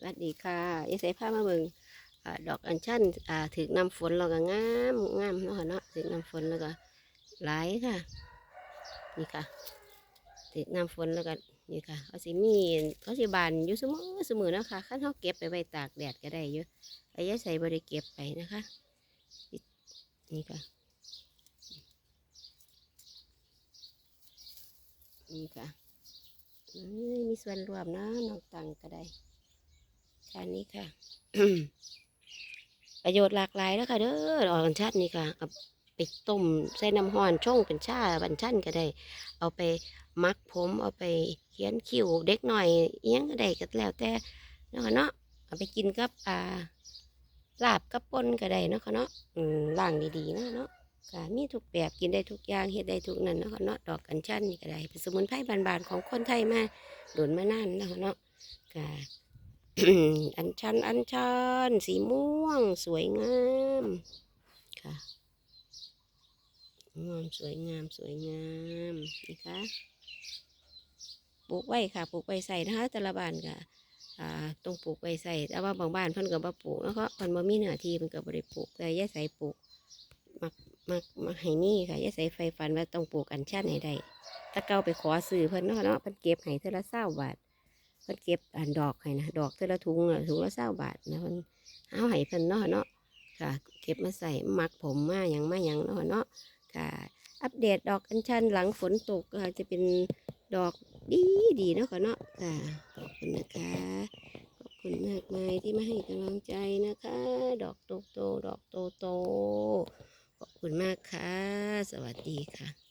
สวัสดีค่ะยายใส่ผ้ามาเบิงอดอกอัญชันถึกน้ำฝนแล้วก็งามงามเนาะเนาะถึกน้ำฝนแล้วก็หลายค่ะ นี่ค่ะถึกน้ำฝนแล้วก็นี่ค่ะเขาสิมีเขาสิบานอยู่เสมอเสมอนะคะขั้นเขาเก็บไปไว้ตากแดดก็ได้อยู่ไอ้ยายใส่บริเก็บไปนะคะ นี่ค่ะนี่ค่ะมีส่วนรวมเนาะน้องตังก็ได้ ค่ะนี่ค่ะ ประโยชน์หลากหลายแล้วค่ะเด้อดอกอัญชันนี่ค่ะเอาไปต้มใส่น้ำห้อนช่องเป็นชาบัญชันก็ได้ เอาไปมักผมเอาไปเขียนคิ้วเด็กหน่อยเอียงก็ได้ก็แล้วแต่เนาะเนาะเอาไปกินกับอ่าลาบกับป่นก็ได้เนาะค่ะเนาะอืมล้างดีๆเนาะเนาะค่ะมีทุกแบบกินได้ทุกอย่างเฮ็ดได้ทุกนั่นเนาะค่ะเนาะดอกอัญชันนี่ก็ได้เป็นสมุนไพรบานๆของคนไทยมาโดนมานานเนาะค่ะเนาะค่ะ อันชัน อันชัน สีม่วง สวยงาม ค่ะ ม่วงสวยงาม สวยงามนะคะปลูกไว้ค่ะ ปลูกไว้ใส่นะคะแต่ละบ้านค่ะอ่าต้องปลูกไว้ใส่แต่ว่าบางบ้านเพิ่นก็บ่ปลูกแล้วก็เพิ่นบ่มีเนื้อที่เพิ่นก็บ่ได้ปลูกแต่ยายใส่ปลูกมักมักมักให้มีค่ะยาใส่ไฟฟันว่าต้องปลูกอันชันให้ได้ถ้าเก่าไปขอซื้อเพิ่นเนาะเนาะเพิ่นเก็บให้เท่าละเศร้าบาท พิ่นเก็บอันดอกให้นะดอกเท่าละถุงอะถุงละเศร้าบาทนะเพิ่นเอาให้เพิ่นเนาะเนาะค่ะ เก็บมาใส่มักผมมาอย่างมาอย่างเนาะเนาะค่ะ อัปเดตดอกอัญชันหลังฝนตกก็จะเป็นดอกดีดีเนาะค่ะเนาะค่ะขอบคุณนะคะขอบคุณมากมายที่มาให้กำลังใจนะคะ ดอกโตโตดอกโตโตขอบคุณมากค่ะ สวัสดีค่ะ